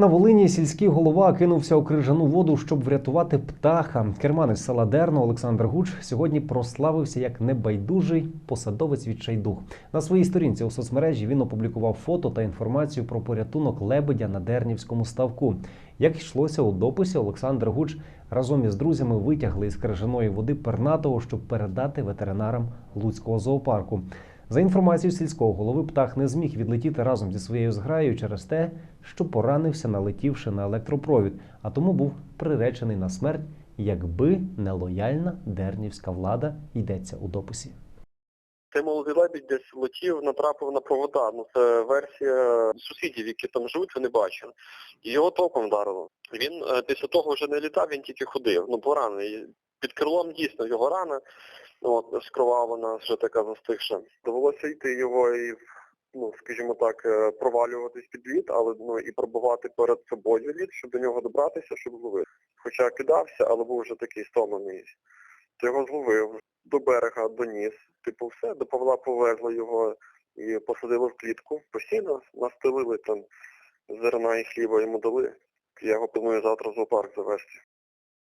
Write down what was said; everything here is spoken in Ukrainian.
На Волині сільський голова кинувся у крижану воду, щоб врятувати птаха. Керманець села Дерно Олександр Гуч сьогодні прославився як небайдужий посадовець відчайдух. На своїй сторінці у соцмережі він опублікував фото та інформацію про порятунок лебедя на Дернівському ставку. Як йшлося у дописі, Олександр Гуч разом із друзями витягли із крижаної води пернатого, щоб передати ветеринарам Луцького зоопарку. За інформацією сільського голови, птах не зміг відлетіти разом зі своєю зграєю через те, що поранився, налетівши на електропровід, а тому був приречений на смерть, якби не лояльна дернівська влада йдеться у дописі. Цей молодий лебідь десь летів, натрапив на провода. Ну це версія сусідів, які там живуть, вони бачили. Його током вдарило. Він е, після того вже не літав, він тільки ходив. Ну, поранений. Під крилом дійсно його рана, от, скровавана, вже така застигша. Довелося йти його і, ну, скажімо так, е, провалюватись під лід, але ну, і пробувати перед собою лід, щоб до нього добратися, щоб зловити. Хоча кидався, але був вже такий стомлений. То його зловив, до берега доніс. Типу все, до Павла повезли його і посадили в клітку. Постійно настелили там зерна і хліба йому дали. Я його планую завтра в зоопарк завести.